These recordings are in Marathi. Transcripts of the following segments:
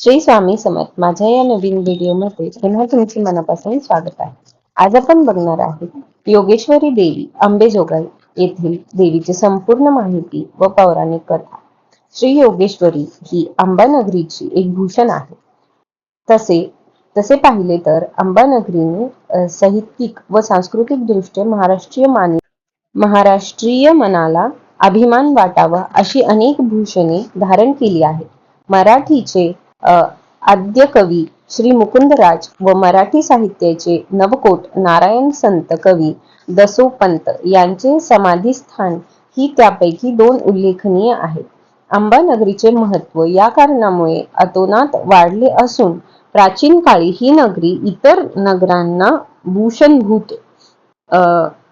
श्री स्वामी समर्थ माझ्या या नवीन व्हिडिओमध्ये पुन्हा तुमचे मनापासून स्वागत आहे. आज आपण बघणार आहोत योगेश्वरी देवी अंबेजोगाई येथील देवीची संपूर्ण माहिती व पौराणिक कथा. श्री योगेश्वरी ही अंबानगरीची एक भूषण आहे. तसे तसे पाहिले तर अंबानगरीने साहित्यिक व सांस्कृतिक दृष्ट्या महाराष्ट्रीय मान महाराष्ट्रीय मनाला अभिमान वाटावा अशी अनेक भूषणे धारण केली आहेत. मराठीचे आद्य कवी श्री मुकुंदराज व मराठी साहित्याचे नवकोट नारायण संत कवी दसोपंत यांचे समाधीस्थान ही त्यापैकी दोन उल्लेखनीय आहेत. अंबानगरीचे महत्त्व या कारणामुळे अतोनात वाढले असून प्राचीन काळी ही नगरी इतर नगरांना भूषणभूत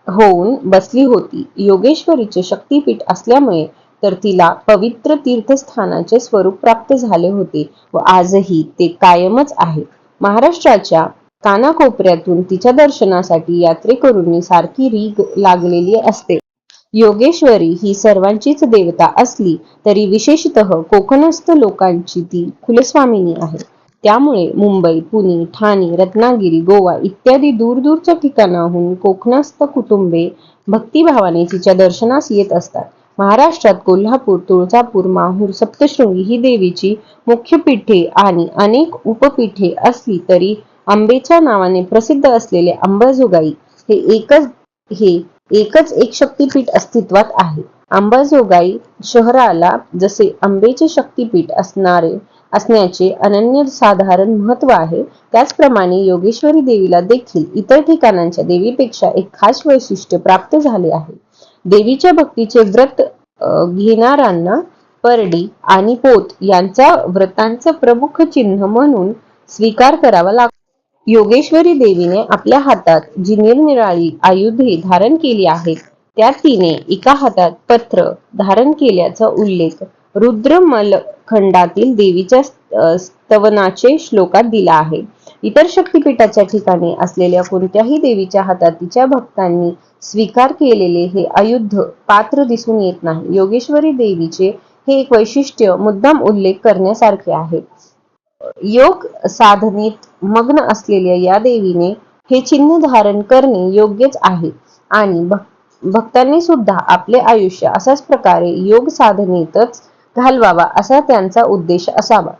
होऊन बसली होती. योगेश्वरीचे शक्तीपीठ असल्यामुळे तर तिला पवित्र तीर्थस्थानाचे स्वरूप प्राप्त झाले होते व आजही ते कायमच आहे. महाराष्ट्राच्या कानाकोपऱ्यातून तिच्या दर्शनासाठी यात्रेकरूंनी सारखी रीग लागलेली असते. योगेश्वरी ही सर्वांचीच देवता असली तरी विशेषतः कोकणस्थ लोकांची ती कुलस्वामिनी आहे. त्यामुळे मुंबई पुणे ठाणे रत्नागिरी गोवा इत्यादी दूरदूरच्या ठिकाणाहून कोकणस्थ कुटुंबे भक्तिभावाने तिच्या दर्शनास येत असतात. महाराष्ट्रात कोल्हापूर तुळजापूर माहूर सप्तशृंगी ही देवीची मुख्य पीठे आणि अनेक उपपीठे असली तरी आंबेच्या नावाने प्रसिद्ध असलेले अंबाजोगाई हे एकच हे एकच एक शक्तीपीठ अस्तित्वात आहे. अंबाजोगाई शहराला जसे आंबेचे शक्तीपीठ असणारे असण्याचे अनन्य साधारण महत्त्व आहे त्याचप्रमाणे योगेश्वरी देवीला देखील इतर ठिकाणांच्या देवीपेक्षा एक खास वैशिष्ट्य प्राप्त झाले आहे. देवीच्या भक्तीचे व्रत घेणाऱ्यांना परडी आणि पोत यांचा व्रतांचं प्रमुख चिन्ह म्हणून स्वीकार करावा लागतो योगेश्वरी देवीने आपल्या हातात जी निरनिराळी आयुधे धारण केली आहेत त्यात तिने एका हातात पत्र धारण केल्याचा उल्लेख रुद्रमल खंडातील देवीच्या स्तवनाचे श्लोकात दिला आहे. इतर शक्तिपीठाच्या ठिकाणी असलेल्या कोणत्याही देवीच्या हातात तिच्या भक्तांनी स्वीकार केलेले हे आयुध पात्र दिसून येत नाही. योगेश्वरी देवीचे हे एक वैशिष्ट्य मुद्दाम उल्लेख करण्यासारखे आहे. योग साधनेत मग्न असलेल्या या देवीने हे चिन्ह धारण करणे योग्यच आहे आणि भक्तांनी सुद्धा आपले आयुष्य अशाच प्रकारे योग साधनेतच घालवावा असा त्यांचा उद्देश असावा.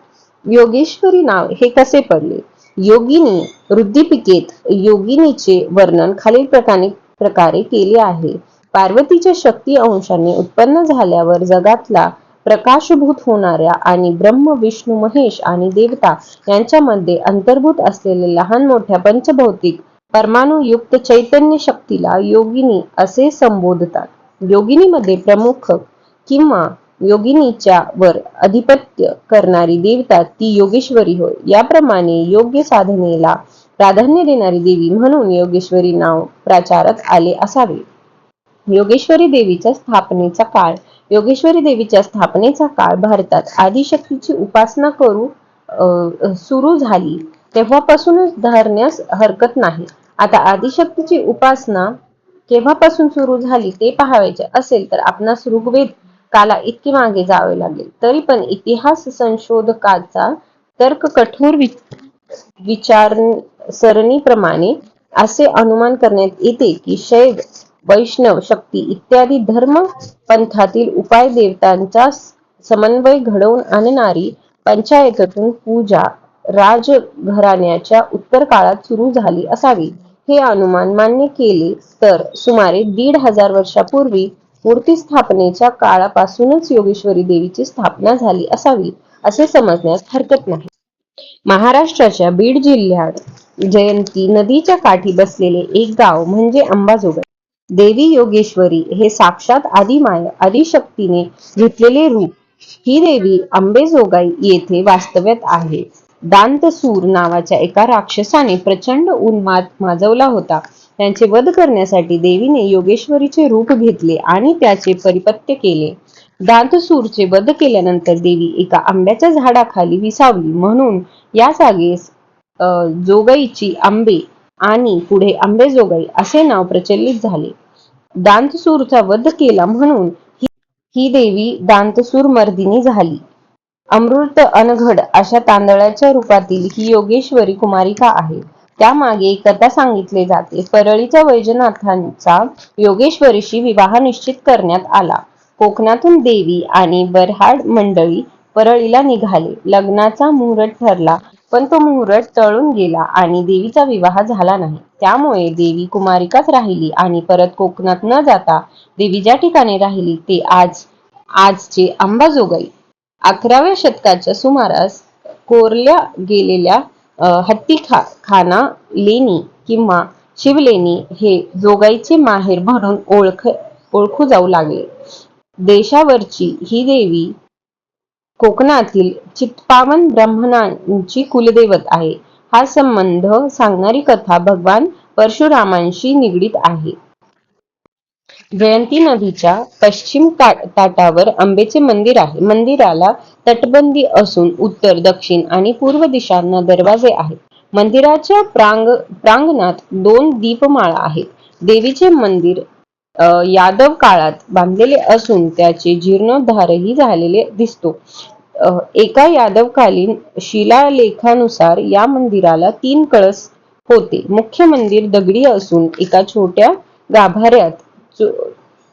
योगेश्वरी नाव हे कसे पडले? योगिनी वृद्धिपिकेत योगिनीचे वर्णन खालील प्रकारे प्रकारे केले आहे. पार्वतीच्या शक्ती अंशाने उत्पन्न झाल्यावर जगातला प्रकाशभूत होणाऱ्या आणि ब्रह्म विष्णू महेश आणि देवता यांच्यामध्ये अंतर्भूत असलेल्या लहान मोठ्या पंचभौतिक परमाणुयुक्त चैतन्य शक्तीला योगिनी असे संबोधतात. योगिनीमध्ये प्रमुख किंवा योगिनीच्या वर अधिपत्य करणारी देवता ती योगेश्वरी होय. याप्रमाणे योग्य साधनेला प्राधान्य देणारी देवी म्हणून योगेश्वरी नाव प्राचारात आले असावे. योगेश्वरी देवीच्या स्थापनेचा काळ योगेश्वरी देवीच्या स्थापनेचा काळ भारतात आदिशक्तीची उपासना करू सुरू झाली तेव्हापासूनच धरण्यास हरकत नाही. आता आदिशक्तीची उपासना केव्हापासून सुरू झाली ते पाहायचे असेल तर आपणास ऋग्वेद काला इतके मागे जावे लागेल. तरी पण इतिहास संशोधकाचा तर्क कठोर विचार सरणीप्रमाणे असे अनुमान करण्यात येते की शैव वैष्णव शक्ती इत्यादी धर्म पंथातील उपाय देवतांचा समन्वय घडवून आणणारी पंचायतून पूजा राजघराण्याच्या उत्तर काळात सुरू झाली असावी. हे अनुमान मान्य केले तर सुमारे दीड हजार वर्षापूर्वी मूर्ती स्थापनेच्या काळापासूनच योगेश्वरी देवीची स्थापना झाली असावी असे समजण्यास हरकत नाही. महाराष्ट्राच्या बीड जिल्ह्यात जयंती नदीच्या काठी बसलेले एक गाव म्हणजे अंबाजोगाई. देवी योगेश्वरी हे साक्षात आदिमाय आदिशक्तीने घेतलेले रूप. ही देवी अंबेजोगाई येथे वास्तव्यात आहे. दांतसूर नावाच्या एका राक्षसाने प्रचंड उन्माद माजवला होता. त्यांचे वध करण्यासाठी देवीने योगेश्वरीचे रूप घेतले आणि त्याचे परिपत्य केले. दांतसूरचे वध केल्यानंतर देवी एका आंब्याच्या झाडाखाली विसावली. म्हणून या जागेस जोगाईची आंबे आणि पुढे आंबेजोगाई असे नाव प्रचलित झाले. दांतसूरचा वध केला म्हणून ही देवी दांतसूर मर्दिनी झाली. अमृत अनघड अशा तांदळाच्या रूपातील ही योगेश्वरी कुमारिका आहे. त्यामागे कथा सांगितले जाते. परळीच्या वैजनाथांचा योगेश्वरीशी विवाह निश्चित करण्यात आला. कोकणातून देवी आणि बरहाड मंडळी परळीला निघाले. लग्नाचा मुहूर्त ठरला पण तो मुहूर्त टळून गेला आणि देवीचा विवाह झाला नाही. त्यामुळे देवी कुमारिकाच राहिली आणि परत कोकणात न जाता देवी ज्या ठिकाणी राहिली ते आज आजचे अंबाजोगाई. अकराव्या शतकाच्या सुमारास कोरल्या गेलेल्या हत्ती खा खाना लेणी किंवा शिवलेणी हे जोगाईचे माहेर म्हणून ओळख ओळखू जाऊ लागले. देशावरची ही देवी कोकणातील चित्पावन ब्राह्मणांची कुलदैवत आहे. हा संबंध सांगणारी कथा भगवान परशुरामांशी निगडीत आहे. जयंती नदीच्या पश्चिम का- आंबेचे मंदिर आहे. मंदिराला तटबंदी असून उत्तर दक्षिण आणि पूर्व दिशांना दरवाजे आहेत. मंदिराच्या प्रांग प्रांगणात दोन दीपमाळा आहेत. देवीचे मंदिर यादव काळात बांधलेले असून त्याचे जीर्णोद्धारही झालेले दिसतो. एका यादवकालीन शिलालेखानुसार या मंदिराला तीन कळस होते. मुख्य मंदिर दगडी असून एका छोट्या गाभाऱ्यात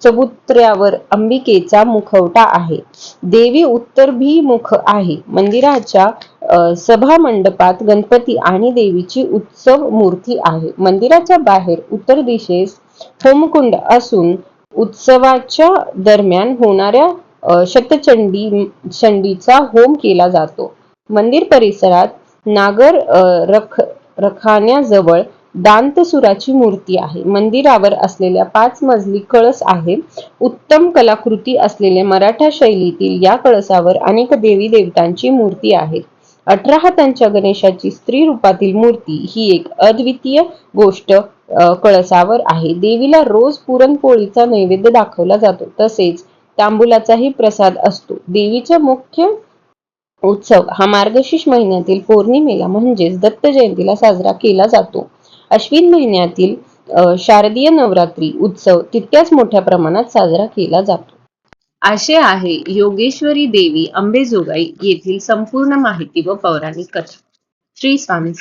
चबुत्र्यावर अंबिकेचा मुखवटा आहे. देवी उत्तरभिमुख आहे. मंदिराच्या सभा मंडपात गणपती आणि देवीची उत्सव मूर्ती आहे. मंदिराच्या बाहेर उत्तर दिशेस होमकुंड असून उत्सवाच्या दरम्यान होणाऱ्या शतचंडी चंडीचा होम केला जातो. मंदिर परिसरात नागर रख रखाण्याजवळ दांतसुराची मूर्ती आहे. मंदिरावर असलेल्या पाच मजली कळस आहे. उत्तम कलाकृती असलेल्या मराठा शैलीतील या कळसावर अनेक देवी देवतांची मूर्ती आहे अठरा हातांच्या गणेशाची स्त्री रूपातील मूर्ती ही एक अद्वितीय गोष्ट कळसावर आहे. देवीला रोज पुरणपोळीचा नैवेद्य दाखवला जातो. तसेच तांबुलाचाही प्रसाद असतो. देवीचा मुख्य उत्सव हा मार्गशीर्ष महिन्यातील पौर्णिमेला म्हणजेच दत्त जयंतीला साजरा केला जातो. अश्विन महिन्यातील शारदीय नवरात्री उत्सव तितक्याच मोठ्या प्रमाणात साजरा केला जातो. असे आहे योगेश्वरी देवी अंबेजोगाई येथील संपूर्ण माहिती व पौराणिक कथा. श्री स्वामी